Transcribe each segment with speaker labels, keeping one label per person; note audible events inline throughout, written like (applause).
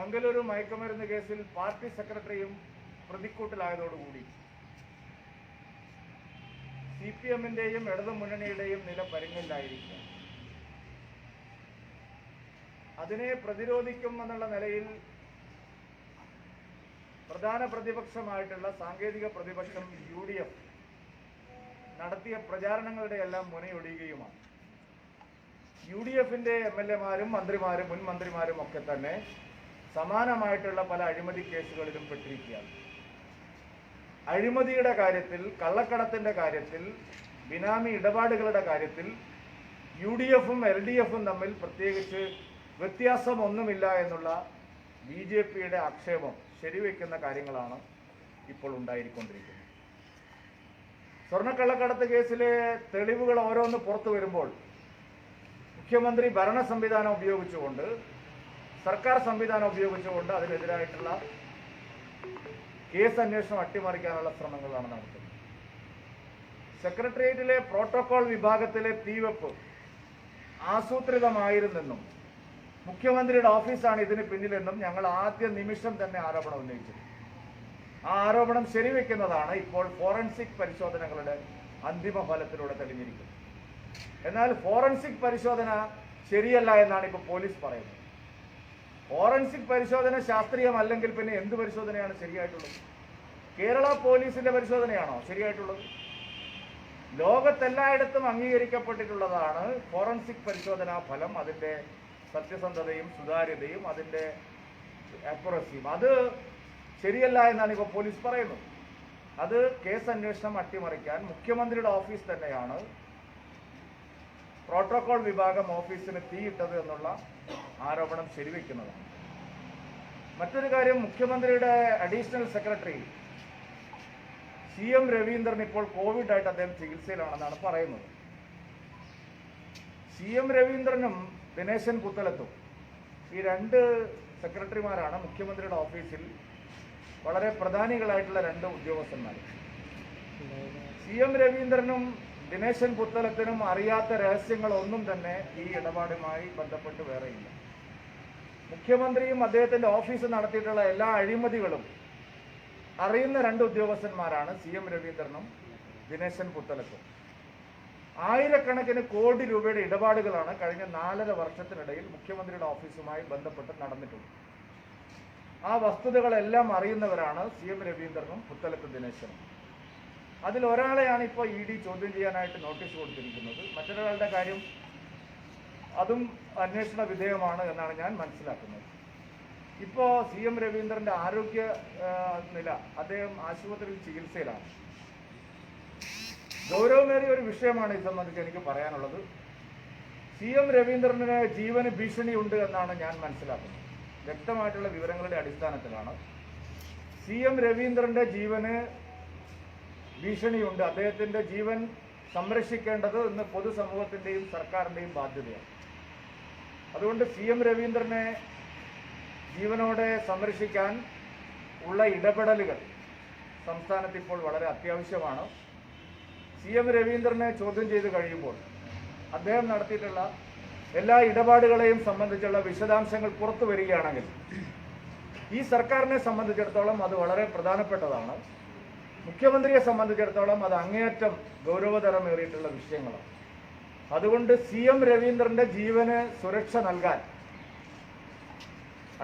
Speaker 1: ബംഗളൂരു മയക്കുമരുന്ന് കേസിൽ പാർട്ടി സെക്രട്ടറിയും പ്രതിക്കൂട്ടിലായതോടുകൂടി. സി പി എമ്മിന്റെയും ഇടതു മുന്നണിയുടെയും നില പരുങ്ങലിലായിരിക്കുക അതിനെ പ്രതിരോധിക്കും എന്നുള്ള നിലയിൽ പ്രധാന പ്രതിപക്ഷമായിട്ടുള്ള സാങ്കേതിക പ്രതിപക്ഷം യു ഡി എഫ് നടത്തിയ പ്രചാരണങ്ങളുടെ എല്ലാം മുനയൊടിയുകയുമാണ്. യു ഡി എഫിന്റെ എം എൽ എമാരും മന്ത്രിമാരും മുൻ മന്ത്രിമാരും ഒക്കെ തന്നെ സമാനമായിട്ടുള്ള പല അഴിമതി കേസുകളിലും പെട്ടിരിക്കുകയാണ്. അഴിമതിയുടെ കാര്യത്തിൽ കള്ളക്കടത്തിന്റെ കാര്യത്തിൽ ബിനാമി ഇടപാടുകളുടെ കാര്യത്തിൽ യു ഡി എഫും എൽ ഡി എഫും തമ്മിൽ പ്രത്യേകിച്ച് വ്യത്യാസമൊന്നുമില്ല എന്നുള്ള ബി ജെ പിയുടെ ആക്ഷേപം ശരിവെക്കുന്ന കാര്യങ്ങളാണ് ഇപ്പോൾ ഉണ്ടായിക്കൊണ്ടിരിക്കുന്നത് സ്വർണക്കള്ളക്കടത്ത് കേസിലെ തെളിവുകൾ ഓരോന്ന് പുറത്തു വരുമ്പോൾ മുഖ്യമന്ത്രി ഭരണ സംവിധാനം ഉപയോഗിച്ചുകൊണ്ട് സർക്കാർ സംവിധാനം ഉപയോഗിച്ചുകൊണ്ട് അതിനെതിരായിട്ടുള്ള കേസ് അന്വേഷണം അട്ടിമറിക്കാനുള്ള ശ്രമങ്ങളാണ് നടത്തുന്നത്. സെക്രട്ടേറിയറ്റിലെ പ്രോട്ടോകോൾ വിഭാഗത്തിലെ തീവെപ്പ് ആസൂത്രിതമായിരുന്നെന്നും മുഖ്യമന്ത്രിയുടെ ഓഫീസാണ് ഇതിന് പിന്നിലെന്നും ഞങ്ങൾ ആദ്യ നിമിഷം തന്നെ ആരോപണം ഉന്നയിച്ചത് ആ ആരോപണം ശരിവെക്കുന്നതാണ് ഇപ്പോൾ ഫോറൻസിക് പരിശോധനകളുടെ അന്തിമ ഫലത്തിലൂടെ തെളിഞ്ഞിരിക്കുന്നത്. എന്നാൽ ഫോറൻസിക് പരിശോധന ശരിയല്ല എന്നാണ് ഇപ്പോൾ പോലീസ് പറയുന്നത്. ഫോറൻസിക് പരിശോധന ശാസ്ത്രീയമല്ലെങ്കിൽ പിന്നെ എന്ത് പരിശോധനയാണ് ശരിയായിട്ടുള്ളത്? കേരള പോലീസിന്റെ പരിശോധനയാണോ ശരിയായിട്ടുള്ളത്? ലോകത്തെല്ലായിടത്തും അംഗീകരിക്കപ്പെട്ടിട്ടുള്ളതാണ് ഫോറൻസിക് പരിശോധനാ ഫലം അതിന്റെ സത്യസന്ധതയും സുതാര്യതയും അതിന്റെ അക്യുറസിയും അത് ശരിയല്ല എന്നാണ് ഇപ്പോൾ പോലീസ് പറയുന്നത്. അത് കേസ് അന്വേഷണം അട്ടിമറിക്കാൻ മുഖ്യമന്ത്രിയുടെ ഓഫീസ് തന്നെയാണ് പ്രോട്ടോകോൾ വിഭാഗം ഓഫീസിന് തീയിട്ടത് എന്നുള്ള ആരോപണം ശരിവെക്കുന്നതാണ്. മറ്റൊരു കാര്യം മുഖ്യമന്ത്രിയുടെ additional secretary C M Raveendran ഇപ്പോൾ കോവിഡായിട്ട് അദ്ദേഹം ചികിത്സയിലാണെന്നാണ് പറയുന്നത്. സി എം രവീന്ദ്രനും ദിനേശൻ കുത്തലത്തും ഈ രണ്ട് സെക്രട്ടറിമാരാണ് മുഖ്യമന്ത്രിയുടെ ഓഫീസിൽ വളരെ പ്രധാനികളായിട്ടുള്ള രണ്ട് ഉദ്യോഗസ്ഥന്മാർ. സി എം രവീന്ദ്രനും ദിനേശൻ പുത്തലത്തിനും അറിയാത്ത രഹസ്യങ്ങളൊന്നും തന്നെ ഈ ഇടപാടുമായി ബന്ധപ്പെട്ട് വേറെയില്ല. മുഖ്യമന്ത്രിയും അദ്ദേഹത്തിന്റെ ഓഫീസ് നടത്തിയിട്ടുള്ള എല്ലാ അഴിമതികളും അറിയുന്ന രണ്ട് ഉദ്യോഗസ്ഥന്മാരാണ് സി എം രവീന്ദ്രനും ദിനേശൻ പുത്തലക്കും. ആയിരക്കണക്കിന് കോടി രൂപയുടെ ഇടപാടുകളാണ് കഴിഞ്ഞ നാലര വർഷത്തിനിടയിൽ മുഖ്യമന്ത്രിയുടെ ഓഫീസുമായി ബന്ധപ്പെട്ട് നടന്നിട്ടുള്ളത്. ആ വസ്തുതകളെല്ലാം അറിയുന്നവരാണ് സി എം രവീന്ദ്രനും പുത്തലത്ത് ദിനേശനും. അതിലൊരാളെയാണ് ഇപ്പോൾ ഇ ഡി ചോദ്യം ചെയ്യാനായിട്ട് നോട്ടീസ് കൊടുത്തിരിക്കുന്നത്. മറ്റൊരാളുടെ കാര്യം അതും അന്വേഷണ വിധേയമാണ് എന്നാണ് ഞാൻ മനസ്സിലാക്കുന്നത്. ഇപ്പോൾ സി എം രവീന്ദ്രന്റെ ആരോഗ്യ നില അദ്ദേഹം ആശുപത്രിയിൽ ചികിത്സയിലാണ്. ഗൗരവമേറിയ ഒരു വിഷയമാണ് ഇത് സംബന്ധിച്ച് എനിക്ക് പറയാനുള്ളത്. സി എം രവീന്ദ്രന് ജീവന് ഭീഷണി ഉണ്ട് എന്നാണ് ഞാൻ മനസ്സിലാക്കുന്നത്. വ്യക്തമായിട്ടുള്ള വിവരങ്ങളുടെ അടിസ്ഥാനത്തിലാണ്. സി എം രവീന്ദ്രന്റെ ജീവന് ഭീഷണിയുണ്ട്. അദ്ദേഹത്തിന്റെ ജീവൻ സംരക്ഷിക്കേണ്ടത് ഇന്ന് പൊതുസമൂഹത്തിന്റെയും സർക്കാരിന്റെയും ബാധ്യതയാണ്. അതുകൊണ്ട് സി എം രവീന്ദ്രനെ ജീവനോടെ സംരക്ഷിക്കാൻ ഉള്ള ഇടപെടലുകൾ സംസ്ഥാനത്ത് ഇപ്പോൾ വളരെ അത്യാവശ്യമാണ്. സി എം രവീന്ദ്രനെ ചോദ്യം ചെയ്ത് കഴിയുമ്പോൾ അദ്ദേഹം നടത്തിയിട്ടുള്ള എല്ലാ ഇടപാടുകളെയും സംബന്ധിച്ചുള്ള വിശദാംശങ്ങൾ പുറത്തു വരികയാണെങ്കിൽ ഈ സർക്കാരിനെ സംബന്ധിച്ചിടത്തോളം അത് വളരെ പ്രധാനപ്പെട്ടതാണ്. മുഖ്യമന്ത്രിയെ സംബന്ധിച്ചിടത്തോളം അത് അങ്ങേയറ്റം ഗൗരവതരമേറിയിട്ടുള്ള വിഷയങ്ങളാണ്. അതുകൊണ്ട് സി എം രവീന്ദ്രന്റെ ജീവന് സുരക്ഷ നൽകാൻ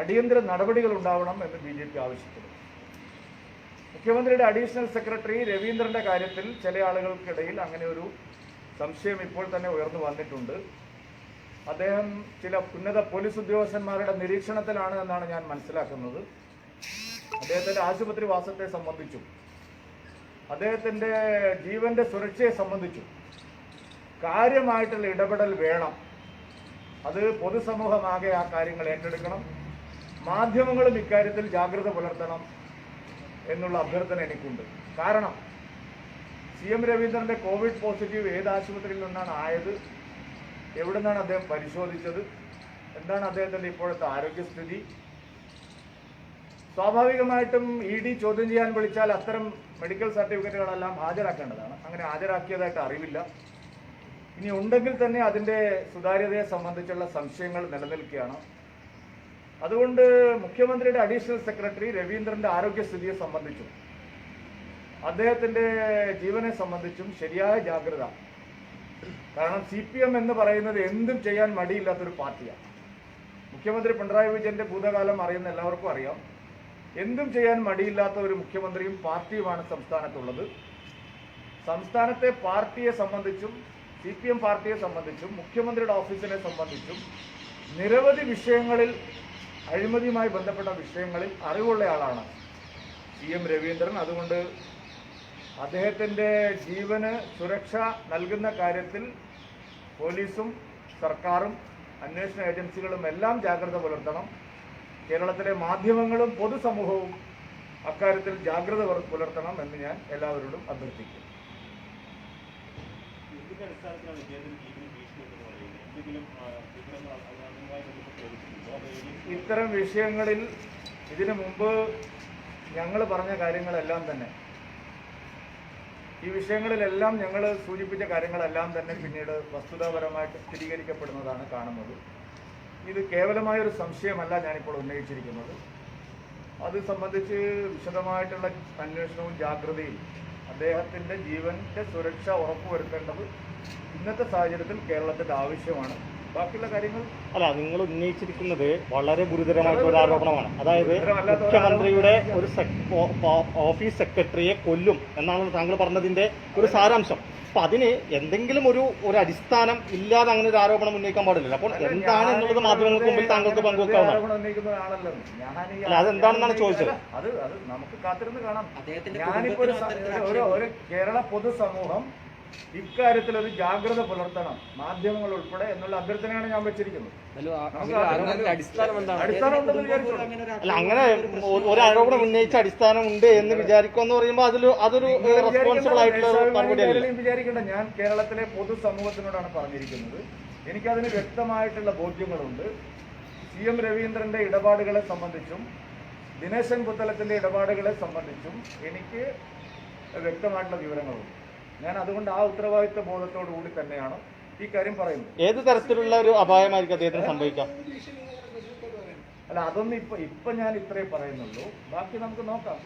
Speaker 1: അടിയന്തര നടപടികൾ ഉണ്ടാവണം എന്ന് ബി ജെ പി ആവശ്യപ്പെടുന്നു. മുഖ്യമന്ത്രിയുടെ അഡീഷണൽ സെക്രട്ടറി രവീന്ദ്രന്റെ കാര്യത്തിൽ ചില ആളുകൾക്കിടയിൽ അങ്ങനെ ഒരു സംശയം ഇപ്പോൾ തന്നെ ഉയർന്നു വന്നിട്ടുണ്ട്. അദ്ദേഹം ചില ഉന്നത പോലീസ് ഉദ്യോഗസ്ഥന്മാരുടെ നിരീക്ഷണത്തിലാണ് എന്നാണ് ഞാൻ മനസ്സിലാക്കുന്നത്. അദ്ദേഹത്തിന്റെ ആശുപത്രി വാസത്തെ സംബന്ധിച്ചും അദ്ദേഹത്തിന്റെ ജീവന്റെ സുരക്ഷയെ സംബന്ധിച്ചും കാര്യമായിട്ടുള്ള ഇടപെടൽ വേണം. അത് പൊതുസമൂഹമാകെ ആ കാര്യങ്ങൾ ഏറ്റെടുക്കണം. മാധ്യമങ്ങളും ഇക്കാര്യത്തിൽ ജാഗ്രത പുലർത്തണം എന്നുള്ള അഭ്യർത്ഥന എനിക്കുണ്ട്. കാരണം സി എം രവീന്ദ്രന്റെ കോവിഡ് പോസിറ്റീവ് ഏത് ആശുപത്രിയിൽ നിന്നാണ് ആയത് എവിടെ നിന്നാണ് അദ്ദേഹം പരിശോധിച്ചത് എന്താണ് അദ്ദേഹത്തിന്റെ ഇപ്പോഴത്തെ ആരോഗ്യസ്ഥിതി? സ്വാഭാവികമായിട്ടും ഇ ഡി ചോദ്യം ചെയ്യാൻ വിളിച്ചാൽ അത്തരം മെഡിക്കൽ സർട്ടിഫിക്കറ്റുകളെല്ലാം ഹാജരാക്കേണ്ടതാണ്. അങ്ങനെ ഹാജരാക്കിയതായിട്ട് അറിവില്ല. ഇനി ഉണ്ടെങ്കിൽ തന്നെ അതിന്റെ സുതാര്യതയെ സംബന്ധിച്ചുള്ള സംശയങ്ങൾ നിലനിൽക്കുകയാണ്. അതുകൊണ്ട് മുഖ്യമന്ത്രിയുടെ അഡീഷണൽ സെക്രട്ടറി രവീന്ദ്രന്റെ ആരോഗ്യസ്ഥിതിയെ സംബന്ധിച്ചും അദ്ദേഹത്തിന്റെ ജീവനെ സംബന്ധിച്ചും ശരിയായ ജാഗ്രത. കാരണം സി പി എം എന്ന് പറയുന്നത് എന്തും ചെയ്യാൻ മടിയില്ലാത്തൊരു പാർട്ടിയാണ്. മുഖ്യമന്ത്രി പിണറായി വിജയന്റെ ഭൂതകാലം അറിയുന്ന എല്ലാവർക്കും അറിയാം. എന്തും ചെയ്യാൻ മടിയില്ലാത്ത ഒരു മുഖ്യമന്ത്രിയും പാർട്ടിയുമാണ് സംസ്ഥാനത്തുള്ളത്. സംസ്ഥാനത്തെ പാർട്ടിയെ സംബന്ധിച്ചും സി പി എം പാർട്ടിയെ സംബന്ധിച്ചും മുഖ്യമന്ത്രിയുടെ ഓഫീസിനെ സംബന്ധിച്ചും നിരവധി വിഷയങ്ങളിൽ അഴിമതിയുമായി ബന്ധപ്പെട്ട വിഷയങ്ങളിൽ അറിവുള്ള ആളാണ് സി എം രവീന്ദ്രൻ. അതുകൊണ്ട് അദ്ദേഹത്തിന്റെ ജീവന് സുരക്ഷ നൽകുന്ന കാര്യത്തിൽ പോലീസും സർക്കാരും അന്വേഷണ ഏജൻസികളും എല്ലാം ജാഗ്രത പുലർത്തണം. കേരളത്തിലെ മാധ്യമങ്ങളും പൊതുസമൂഹവും അക്കാര്യത്തിൽ ജാഗ്രത പുലർത്തണം എന്ന് ഞാൻ എല്ലാവരോടും അഭ്യർത്ഥിക്കും
Speaker 2: അടിസ്ഥാനത്തിലാണ് ഇദ്ദേഹത്തിന് ജീവിതം ഭീഷണി എന്ന് പറയുന്നത്. എന്തെങ്കിലും വിവരങ്ങൾ അത് അതുമായി ബന്ധപ്പെട്ട് ലഭിച്ചിട്ടുണ്ടോ
Speaker 1: ഇത്തരം വിഷയങ്ങളിൽ ഇതിനു മുമ്പ് ഞങ്ങൾ പറഞ്ഞ കാര്യങ്ങളെല്ലാം തന്നെ. ഈ വിഷയങ്ങളിലെല്ലാം ഞങ്ങൾ സൂചിപ്പിച്ച കാര്യങ്ങളെല്ലാം തന്നെ പിന്നീട് വസ്തുതാപരമായിട്ട് സ്ഥിരീകരിക്കപ്പെടുന്നതാണ് കാണുന്നത്. ഇത് കേവലമായൊരു സംശയമല്ല ഞാനിപ്പോൾ ഉന്നയിച്ചിരിക്കുന്നത്. അത് സംബന്ധിച്ച് വിശദമായിട്ടുള്ള അന്വേഷണവും ജാഗ്രതയും അദ്ദേഹത്തിന്റെ ജീവന്റെ സുരക്ഷ ഉറപ്പുവരുത്തേണ്ടത് ഇന്നത്തെ സാഹചര്യത്തിൽ കേരളത്തിന്റെ ആവശ്യമാണ്. ബാക്കിയുള്ള കാര്യങ്ങൾ
Speaker 3: അല്ല നിങ്ങൾ ഉന്നയിച്ചിരിക്കുന്നത് വളരെ ഗുരുതരമായിട്ടുള്ള ഒരു ആരോപണമാണ്. അതായത് മുഖ്യമന്ത്രിയുടെ ഒരു ഓഫീസ് സെക്രട്ടറിയെ കൊല്ലും എന്നാണ് താങ്കൾ പറഞ്ഞതിന്റെ ഒരു സാരാംശം. അപ്പൊ അതിന് എന്തെങ്കിലും ഒരു ഒരു അടിസ്ഥാനം ഇല്ലാതെ അങ്ങനെ ഒരു ആരോപണം ഉന്നയിക്കാൻ പാടില്ലല്ലോ. അപ്പോൾ എന്താണ് എന്നുള്ളത് മാധ്യമങ്ങൾക്ക് മുമ്പിൽ താങ്കൾക്ക്
Speaker 1: പങ്കുവെക്കാവുന്ന
Speaker 3: പങ്കുവെക്കാവുന്നതാണ്. അല്ല, അതെന്താണെന്നാണ് ചോദിച്ചത്.
Speaker 1: അത് അത് നമുക്ക് കാത്തിരുന്ന് കാണാം. ഞാനിപ്പോ ഒരു കേരള പൊതുസമൂഹം ഇക്കാര്യത്തിൽ ഒരു ജാഗ്രത പുലർത്തണം മാധ്യമങ്ങൾ ഉൾപ്പെടെ എന്നുള്ള അഭ്യർത്ഥനയാണ് ഞാൻ വെച്ചിരിക്കുന്നത്.
Speaker 3: അല്ല അങ്ങനെ ഒരു- ഒരു ആരോപണം ഉന്നയിച്ച അടിസ്ഥാനമുണ്ട് എന്ന് വിചാരിക്കുമെന്ന് പറയുമ്പോൾ അതിൽ അതൊരു റെസ്പോൺസിബിൾ ആയിട്ടുള്ള
Speaker 1: വിചാരിക്കേണ്ട. ഞാൻ കേരളത്തിലെ പൊതുസമൂഹത്തിനോടാണ് പറഞ്ഞിരിക്കുന്നത്. എനിക്കതിന് വ്യക്തമായിട്ടുള്ള ബോധ്യങ്ങളുണ്ട്. സി എം രവീന്ദ്രന്റെ ഇടപാടുകളെ സംബന്ധിച്ചും ദിനേശൻ പുത്തലത്തിന്റെ ഇടപാടുകളെ സംബന്ധിച്ചും എനിക്ക് വ്യക്തമായിട്ടുള്ള വിവരങ്ങളുണ്ട്. ഞാൻ അതുകൊണ്ട് ആ ഉത്തരവാദിത്വ ബോധത്തോടു കൂടി തന്നെയാണ് ഈ കാര്യം പറയുന്നത്.
Speaker 3: ഏത് തരത്തിലുള്ള ഒരു അപായമായിരിക്കും അദ്ദേഹത്തിന് സംഭവിക്കാം?
Speaker 1: അല്ല അതൊന്നും ഇപ്പൊ ഇപ്പൊ ഞാൻ ഇത്രേ പറയുന്നുള്ളൂ. ബാക്കി നമുക്ക് നോക്കാം.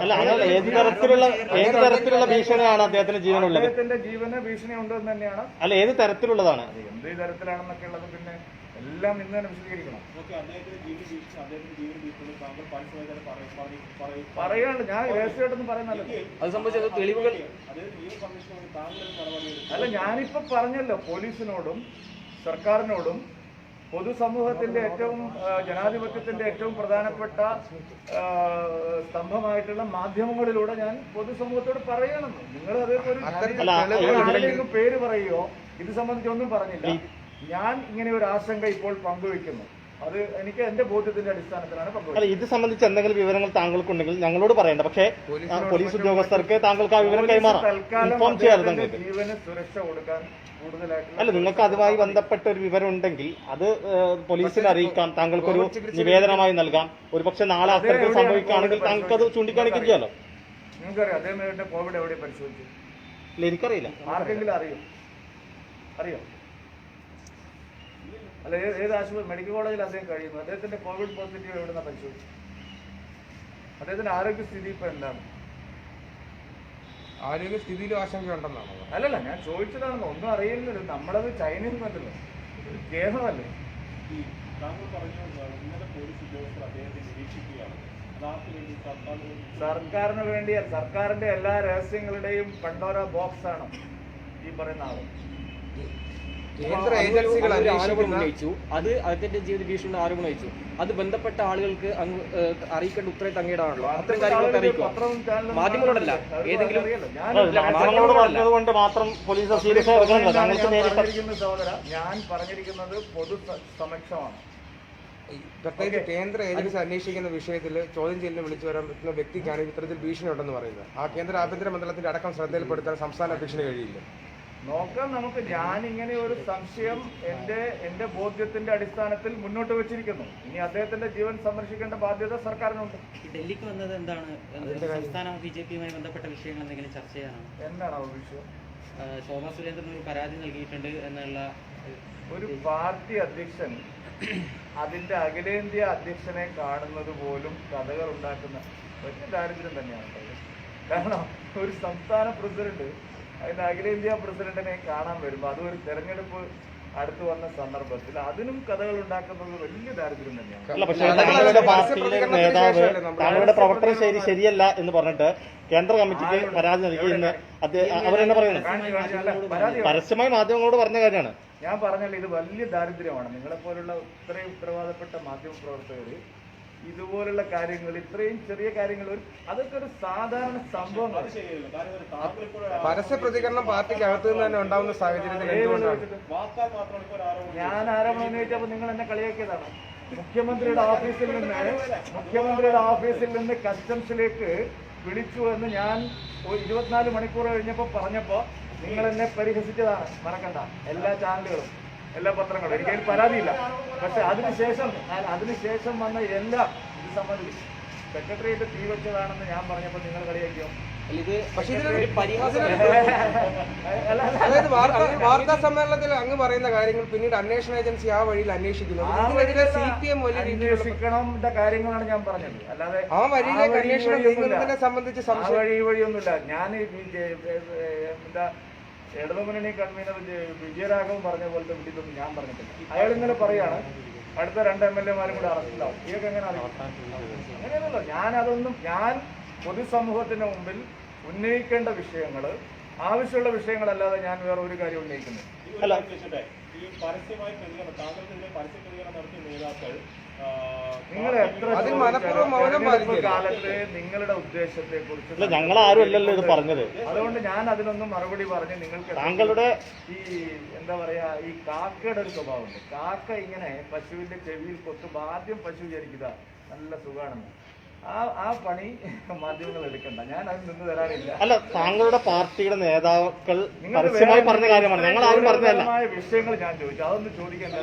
Speaker 3: അല്ല അങ്ങനല്ല ഏത് തരത്തിലുള്ള ഏത് തരത്തിലുള്ള ഭീഷണിയാണ് അദ്ദേഹത്തിന്റെ ജീവനുള്ളത്?
Speaker 1: അദ്ദേഹത്തിന്റെ ജീവന് ഭീഷണി ഉണ്ടെന്ന് തന്നെയാണ്.
Speaker 3: അല്ല ഏത് തരത്തിലുള്ളതാണ്?
Speaker 1: എന്ത് തരത്തിലാണെന്നൊക്കെ ഉള്ളത് പിന്നെ എല്ലാം ഇന്ന് തന്നെ വിശദീകരിക്കണം. പറയാണ്ട് ഞാൻ രഹസ്യമായിട്ടൊന്നും പറയുന്നല്ലോ
Speaker 4: അത് സംബന്ധിച്ച തെളിവുകൾ
Speaker 1: അല്ല ഞാനിപ്പോ പറഞ്ഞല്ലോ പോലീസിനോടും സർക്കാരിനോടും പൊതുസമൂഹത്തിന്റെ ഏറ്റവും ജനാധിപത്യത്തിന്റെ ഏറ്റവും പ്രധാനപ്പെട്ട സ്തംഭമായിട്ടുള്ള മാധ്യമങ്ങളിലൂടെ ഞാൻ പൊതുസമൂഹത്തോട് പറയണം. നിങ്ങൾ അതേപോലെ പേര് പറയുകയോ ഇത് സംബന്ധിച്ചൊന്നും പറഞ്ഞില്ല. ഞാൻ ഇങ്ങനെ ഒരു ആശങ്ക ഇപ്പോൾ പങ്കുവെക്കുന്നു അത് എനിക്ക് എന്റെ ബോധ്യത്തിന്റെ അടിസ്ഥാനത്തിലാണ് പങ്കുവെക്കുന്നത്
Speaker 3: ഇത് സംബന്ധിച്ച് എന്തെങ്കിലും വിവരങ്ങൾ താങ്കൾക്കുണ്ടെങ്കിൽ ഞങ്ങളോട് പറയണ്ട. പക്ഷേ പോലീസ് ഉദ്യോഗസ്ഥർക്ക് താങ്കൾക്ക് ആ വിവരം കൈമാറാം.
Speaker 1: തൽക്കാലം
Speaker 3: ഇൻഫോം ചെയ്യാതെ താങ്കൾക്ക്
Speaker 1: ജീവന് സുരക്ഷ കൊടുക്കാൻ
Speaker 3: അല്ല നിങ്ങൾക്ക് അതുമായി ബന്ധപ്പെട്ട ഒരു വിവരം ഉണ്ടെങ്കിൽ അത് പോലീസിന് അറിയിക്കാം. താങ്കൾക്കൊരു നിവേദനമായി നൽകാം. ഒരുപക്ഷെ നാളെ അത്തരത്തിൽ സംഭവിക്കുകയാണെങ്കിൽ താങ്കൾക്ക് അത് ചൂണ്ടിക്കാണിക്കുകയും ചെയ്യാലോ
Speaker 1: നിങ്ങൾക്കറിയാം അതേ കോവിഡ് എവിടെ പരിശോധിച്ചു
Speaker 3: ഇല്ല എനിക്കറിയില്ല.
Speaker 1: ആർക്കെങ്കിലും അറിയോ? അറിയോ? അല്ല ഏത് ഏത് ആശുപത്രി? മെഡിക്കൽ കോളേജിൽ അദ്ദേഹം കഴിയുന്നു. അദ്ദേഹത്തിന്റെ കോവിഡ് പോസിറ്റീവ് എവിടെ നിന്നാണ് പരിശോധിച്ചു അദ്ദേഹത്തിന്റെ ആരോഗ്യസ്ഥിതി ഇപ്പൊ എന്താണ്?
Speaker 5: ആരോഗ്യസ്ഥിതിയിലും ആശങ്കയുണ്ടെന്നാണോ?
Speaker 1: അല്ലല്ല ഞാൻ ചോദിച്ചതാണെന്ന് ഒന്നും അറിയില്ലല്ലോ. നമ്മളത് ചൈനയിൽ നിന്നല്ലോ കേരളമല്ലേ?
Speaker 2: താങ്കൾ പറഞ്ഞു പോലീസ് ഉദ്യോഗസ്ഥർ അദ്ദേഹത്തെ നിരീക്ഷിക്കുകയാണ്.
Speaker 1: സർക്കാരിന് വേണ്ടി? സർക്കാരിന്റെ എല്ലാ രഹസ്യങ്ങളുടെയും പണ്ടോര ബോക്സ് ആണ് ഈ പറയുന്ന
Speaker 4: ആൾ. ആരോപണം
Speaker 5: അന്വേഷിക്കുന്ന
Speaker 4: ഉന്നയിച്ചു. അത് അദ്ദേഹത്തിന്റെ ജീവിത ഭീഷണി ആരോപണം ഉന്നയിച്ചു. അത് ബന്ധപ്പെട്ട ആളുകൾക്ക് അങ്ങ് അറിയിക്കേണ്ട ഉത്തരവ് അങ്ങേടാണല്ലോ അത്തരം കാര്യങ്ങളൊക്കെ
Speaker 1: അറിയിക്കും
Speaker 4: മാധ്യമങ്ങളോടല്ല. ഏതെങ്കിലും-
Speaker 1: അറിയാലോ. ഞാൻ
Speaker 3: അല്ല, മാധ്യമങ്ങളോട് പറഞ്ഞത് കൊണ്ട് മാത്രം പോലീസ് സീരിയസ്
Speaker 1: ഞാൻ പറഞ്ഞിരിക്കുന്നത് പൊതു സമക്ഷമാണ്.
Speaker 5: പ്രത്യേകിച്ച് കേന്ദ്ര ഏജൻസി അന്വേഷിക്കുന്ന വിഷയത്തിൽ ചോദ്യം ചെയ്യലിന് വിളിച്ചു വരാൻ പറ്റുന്ന വ്യക്തിക്കാണ് ഇത്തരത്തിൽ ഭീഷണി ഉണ്ടെന്ന് പറയുന്നത്. ആ കേന്ദ്ര ആഭ്യന്തര മണ്ഡലത്തിന്റെ അടക്കം ശ്രദ്ധയിൽപ്പെടുത്താൻ സംസ്ഥാന അധ്യക്ഷന് കഴിയില്ല.
Speaker 1: നോക്കാം നമുക്ക് ഞാൻ ഇങ്ങനെ ഒരു സംശയം എന്റെ എന്റെ ബോധ്യത്തിന്റെ അടിസ്ഥാനത്തിൽ മുന്നോട്ട് വെച്ചിരിക്കുന്നു. ഇനി അദ്ദേഹത്തിന്റെ ജീവൻ സംരക്ഷിക്കേണ്ട ബാധ്യത സർക്കാരിനുണ്ട്.
Speaker 6: ഡൽഹിക്ക് വന്നത് എന്താണ്? സംസ്ഥാന ബി ജെ പിയുമായി ബന്ധപ്പെട്ട വിഷയങ്ങൾ എന്തെങ്കിലും ചർച്ച ചെയ്യാനാണ്
Speaker 1: എന്താണ് വിഷയം?
Speaker 6: ശോഭാ സുരേന്ദ്രൻ ഒരു പരാതി നൽകിയിട്ടുണ്ട് എന്നുള്ള
Speaker 1: ഒരു പാർട്ടി അധ്യക്ഷൻ അതിന്റെ അഖിലേന്ത്യാ അധ്യക്ഷനെ കാണുന്നത് പോലും കഥകൾ ഉണ്ടാക്കുന്ന വലിയ ദാരിദ്ര്യം തന്നെയാണ്. കാരണം ഒരു സംസ്ഥാന പ്രസിഡന്റ് അതിന്റെ അഖിലേന്ത്യാ പ്രസിഡന്റിനെ കാണാൻ വരുമ്പോൾ അതും ഒരു തെരഞ്ഞെടുപ്പ് അടുത്ത് വന്ന സന്ദർഭത്തിൽ അതിനും കഥകൾ ഉണ്ടാക്കുന്നത് വലിയ ദാരിദ്ര്യം തന്നെയാണ്.
Speaker 3: അല്ല പക്ഷേ
Speaker 5: അതൊക്കെ
Speaker 3: താങ്കളുടെ പ്രവർത്തന ശൈലി ശരിയല്ല എന്ന് പറഞ്ഞിട്ട് കേന്ദ്ര കമ്മിറ്റിക്ക് പരാതി നൽകി ഇന്ന് അദ്ദേഹം അവരെന്നെ പറയുന്നത്?
Speaker 1: പരാതി
Speaker 3: പരസ്യമായി മാധ്യമങ്ങളോട് പറഞ്ഞ കാര്യമാണ്.
Speaker 1: ഞാൻ പറഞ്ഞല്ലോ ഇത് വലിയ ദാരിദ്ര്യമാണ്. നിങ്ങളെ പോലുള്ള ഇത്രയും ഉത്തരവാദപ്പെട്ട മാധ്യമ പ്രവർത്തകർ ഇതുപോലുള്ള കാര്യങ്ങൾ ഇത്രയും ചെറിയ കാര്യങ്ങൾ ഒരു അതൊക്കെ ഒരു സാധാരണ
Speaker 2: ഒരു
Speaker 5: പരസ്യ പ്രതികരണം പാർട്ടിക്ക് അകത്ത് നിന്ന് തന്നെ ഉണ്ടാവുന്ന സാഹചര്യത്തിൽ
Speaker 2: ഞാൻ ആരോപണം
Speaker 1: ആരോപണം ഉന്നയിച്ചപ്പോൾ നിങ്ങൾ എന്നെ കളിയാക്കിയതാണ്. മുഖ്യമന്ത്രിയുടെ ഓഫീസിൽ നിന്ന് മുഖ്യമന്ത്രിയുടെ ഓഫീസിൽ നിന്ന് കസ്റ്റംസിലേക്ക് വിളിച്ചു എന്ന് ഞാൻ ഇരുപത്തിനാല് മണിക്കൂർ കഴിഞ്ഞപ്പോൾ പറഞ്ഞപ്പോൾ നിങ്ങൾ എന്നെ പരിഹസിച്ചതാണ്. മറക്കണ്ട. എല്ലാ ചാനലുകളും. എല്ലാ പത്രങ്ങളും. എനിക്കതിൽ പരാതിയില്ല. പക്ഷെ അതിനുശേഷം അതിനുശേഷം വന്ന എല്ലാം ഇത് സംബന്ധിച്ച് സെക്രട്ടേറിയറ്റ് തീ വെച്ചതാണെന്ന് ഞാൻ പറഞ്ഞപ്പോൾ നിങ്ങൾ കളിയാക്കിയോ?
Speaker 4: അല്ല, ഇത്
Speaker 5: പക്ഷേ ഇതിന്
Speaker 4: ഒരു പരിഹാസം
Speaker 1: അല്ല, അല്ല,
Speaker 5: അതായത് വാർത്താ സമ്മേളനത്തിൽ അങ്ങ് പറയുന്ന കാര്യങ്ങൾ പിന്നീട് അന്വേഷണ ഏജൻസി ആ വഴിയിൽ അന്വേഷിക്കുന്നു.
Speaker 1: കാര്യങ്ങളാണ് ഞാൻ പറഞ്ഞത്. അല്ലാതെ
Speaker 5: ആ വഴിയിലേക്ക്
Speaker 1: വഴി
Speaker 5: അന്വേഷണം സംബന്ധിച്ച്
Speaker 1: വഴി വഴിയൊന്നുമില്ല. ഞാൻ എന്താ ഇടതുമുന്നണി കൺവീനർ വിജയ- വിജയരാഘവൻ പറഞ്ഞ പോലത്തെ വിട്ടിട്ടൊന്നും ഞാൻ പറഞ്ഞിട്ടില്ല. അയാൾ ഇങ്ങനെ പറയാണ് അടുത്ത രണ്ട് എം എൽ എമാരും കൂടെ അറസ്റ്റിലാവും. ഇതൊക്കെ എങ്ങനെ അങ്ങനെയല്ലോ ഞാൻ അതൊന്നും ഞാൻ പൊതുസമൂഹത്തിന് മുമ്പിൽ ഉന്നയിക്കേണ്ട വിഷയങ്ങൾ ആവശ്യമുള്ള വിഷയങ്ങളല്ലാതെ ഞാൻ വേറെ ഒരു കാര്യം ഉന്നയിക്കുന്നില്ല.
Speaker 2: പരസ്യമായി താങ്കൾ പരസ്യ പ്രതികരണം നടത്തിയ നേതാക്കൾ
Speaker 1: കാലത്ത് നിങ്ങളുടെ ഉദ്ദേശത്തെ കുറിച്ച്
Speaker 3: അല്ല ഞങ്ങളാരും അല്ലല്ലോ ഇത് പറഞ്ഞത്.
Speaker 1: അതുകൊണ്ട് ഞാൻ അതിനൊന്നും മറുപടി പറഞ്ഞ് നിങ്ങൾക്ക്
Speaker 3: താങ്കളുടെ
Speaker 1: ഈ എന്താ പറയാ ഈ കാക്കയുടെ ഒരു സ്വഭാവമുണ്ട്. കാക്ക ഇങ്ങനെ പശുവിന്റെ ചെവിയിൽ കൊത്തുമ്പോൾ ആദ്യം പശു വിചാരിക്കുക നല്ല സുഖാണെന്ന് ആ ആ പണി മാധ്യമങ്ങൾ എടുക്കണ്ട. ഞാൻ അത് നിന്ന് തരാനില്ല.
Speaker 3: അല്ല താങ്കളുടെ പാർട്ടിയുടെ നേതാക്കൾ പരസ്യമായി പറഞ്ഞ കാര്യമാണ്. ഞങ്ങൾ ആരും പറഞ്ഞതല്ല.
Speaker 1: വിഷയങ്ങൾ ഞാൻ ചോദിച്ചു. അതൊന്നും ചോദിക്കേണ്ട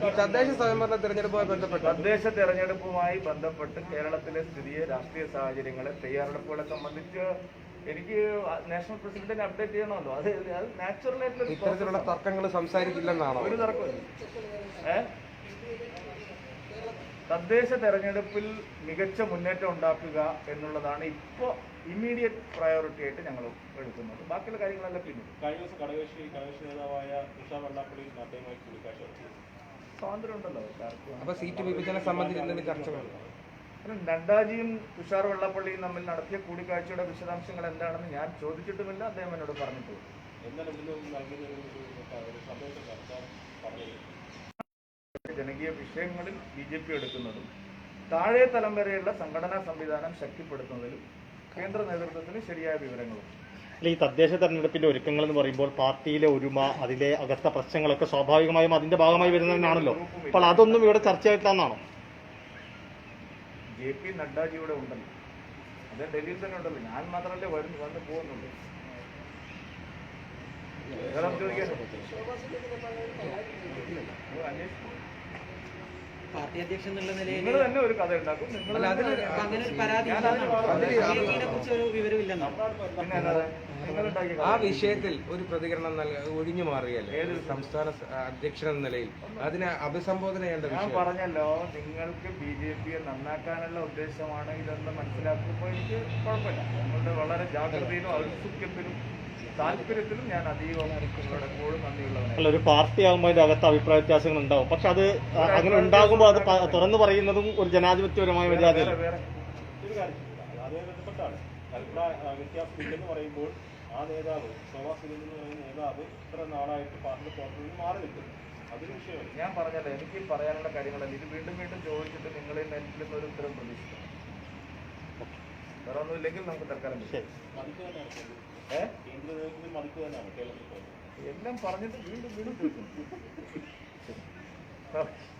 Speaker 5: ഈ തദ്ദേശ സ്വയംഭരണ തെരഞ്ഞെടുപ്പുമായി ബന്ധപ്പെട്ട്
Speaker 1: തദ്ദേശ തെരഞ്ഞെടുപ്പുമായി ബന്ധപ്പെട്ട് കേരളത്തിലെ സ്ഥിതിയെ രാഷ്ട്രീയ സാഹചര്യങ്ങളെ തയ്യാറെടുപ്പുകളെ സംബന്ധിച്ച് എനിക്ക് നാഷണൽ പ്രസിഡന്റിനെ അപ്ഡേറ്റ് ചെയ്യണമല്ലോ. അത് അത് നാച്ചുറൽ ആയിട്ടുള്ള
Speaker 5: ഇത്തരത്തിലുള്ള തർക്കങ്ങൾ സംസാരിക്കില്ലെന്നാണോ
Speaker 1: ഒരു തർക്കമില്ല ഏ? തദ്ദേശ തെരഞ്ഞെടുപ്പിൽ മികച്ച മുന്നേറ്റം ഉണ്ടാക്കുക എന്നുള്ളതാണ് ഇപ്പോൾ ഇമ്മീഡിയറ്റ് പ്രയോറിറ്റി ആയിട്ട് ഞങ്ങൾ എടുക്കുന്നത്. ബാക്കിയുള്ള കാര്യങ്ങളെല്ലാം പിന്നെ
Speaker 2: കഴിഞ്ഞ ദിവസം കടകക്ഷി കടകക്ഷി നേതാവായ തുഷാർ വെള്ളാപ്പള്ളി അദ്ദേഹവുമായി കൂടിക്കാഴ്ച
Speaker 1: സ്വാതന്ത്ര്യം ഉണ്ടല്ലോ
Speaker 5: അപ്പൊ സീറ്റ് വിഭജനം സംബന്ധിച്ച്
Speaker 1: കാരണം നഡ്ഡാജിയും തുഷാർ വെള്ളാപ്പള്ളിയും തമ്മിൽ നടത്തിയ കൂടിക്കാഴ്ചയുടെ വിശദാംശങ്ങൾ എന്താണെന്ന് ഞാൻ ചോദിച്ചിട്ടുമില്ല അദ്ദേഹം എന്നോട് പറഞ്ഞിട്ടുമില്ല
Speaker 2: എന്നാൽ
Speaker 1: ജനകീയ വിഷയങ്ങളിൽ ബി ജെ പി എടുക്കുന്നതും താഴെ തലം വരെയുള്ള സംഘടനാ സംവിധാനം ശക്തിപ്പെടുത്തുന്നതിലും കേന്ദ്ര നേതൃത്വത്തിന് ശരിയായ വിവരങ്ങളും.
Speaker 3: അല്ല, ഈ തദ്ദേശ തെരഞ്ഞെടുപ്പിന്റെ ഒരുക്കങ്ങൾ എന്ന് പറയുമ്പോൾ പാർട്ടിയിലെ ഒരുമ അതിലെ അകത്ത പ്രശ്നങ്ങളൊക്കെ സ്വാഭാവികമായും അതിന്റെ ഭാഗമായി വരുന്നതിനാണല്ലോ. അപ്പോൾ അതൊന്നും ഇവിടെ ചർച്ചയായിട്ടാണോ
Speaker 1: ജെ പി നഡ്ഡാജി ഇവിടെ ഉണ്ടല്ലോ. അത് ഡൽഹിയിൽ തന്നെ ഉണ്ടല്ലോ. ഞാൻ മാത്രമല്ലേ വരുന്നു വന്ന് പോകുന്നുള്ളൂ. അന്വേഷിക്കൂ.
Speaker 6: പാർട്ടി അധ്യക്ഷൻ എന്നുള്ള നിലയിൽ
Speaker 1: നിങ്ങൾ തന്നെ ഒരു കഥ ഉണ്ടാക്കും. നിങ്ങൾ
Speaker 6: അങ്ങനെ ഒരു പരാതി കുറിച്ച് ഒരു വിവരമില്ലെന്നാണ്.
Speaker 1: പിന്നെ എന്നാ നിങ്ങൾ ഉണ്ടാക്കിയ
Speaker 5: ആ വിഷയത്തിൽ ഒരു പ്രതികരണം നൽക ഒഴിഞ്ഞു മാറിയല്ലേ ഏത് സംസ്ഥാന അധ്യക്ഷൻ എന്ന നിലയിൽ. അതിനെ അഭിസംബോധന ചെയ്യേണ്ട
Speaker 1: ഞാൻ പറഞ്ഞല്ലോ നിങ്ങൾക്ക് ബി ജെ പിയെ നന്നാക്കാനുള്ള ഉദ്ദേശമാണ് ഇതെന്ന് മനസ്സിലാക്കുമ്പോൾ എനിക്ക് കുഴപ്പമില്ല. നിങ്ങളുടെ വളരെ ജാഗ്രതയിലും ഔത്സുക്യത്തിലും താല്പര്യത്തിലും ഞാൻ അതീവം നിങ്ങളുടെ എപ്പോഴും നന്ദിയുള്ളവനാണ്
Speaker 3: അല്ല ഒരു പാർട്ടി ആകുമ്പോൾ അതിന്റെ അകത്ത് അഭിപ്രായ വ്യത്യാസങ്ങൾ ഉണ്ടാവും പക്ഷെ അത് അങ്ങനെ ഉണ്ടാകുമ്പോൾ അത് തുറന്നു പറയുന്നതും ഒരു ജനാധിപത്യപരമായ
Speaker 2: മര്യാദ പറയുമ്പോൾ ആ നേതാവ് ശോഭാ സുരേന്ദ്രൻ എന്ന് പറയുന്ന നേതാവ് ഇത്ര നാളായിട്ട് പാർട്ടി പുറത്തു നിന്ന് മാറി നിൽക്കുന്നു. അതൊരു വിഷയമല്ല.
Speaker 1: ഞാൻ പറഞ്ഞല്ലോ എനിക്ക് പറയാനുള്ള കാര്യങ്ങളല്ല. ഇത് വീണ്ടും വീണ്ടും ചോദിച്ചിട്ട് നിങ്ങളിൽ നെറ്റിൽ നിന്ന് ഒരു ഉത്തരം പ്രതീക്ഷിക്കണം വേറെ ഒന്നുമില്ലെങ്കിൽ നമുക്ക് തൽക്കാലം.
Speaker 3: ശരി.
Speaker 2: കേന്ദ്ര- നേതൃത്വത്തിൽ മതിക്ക് തന്നെയാണ് കേരളത്തിൽ.
Speaker 1: എല്ലാം പറഞ്ഞിട്ട് വീണ്ടും വീണ്ടും (laughs)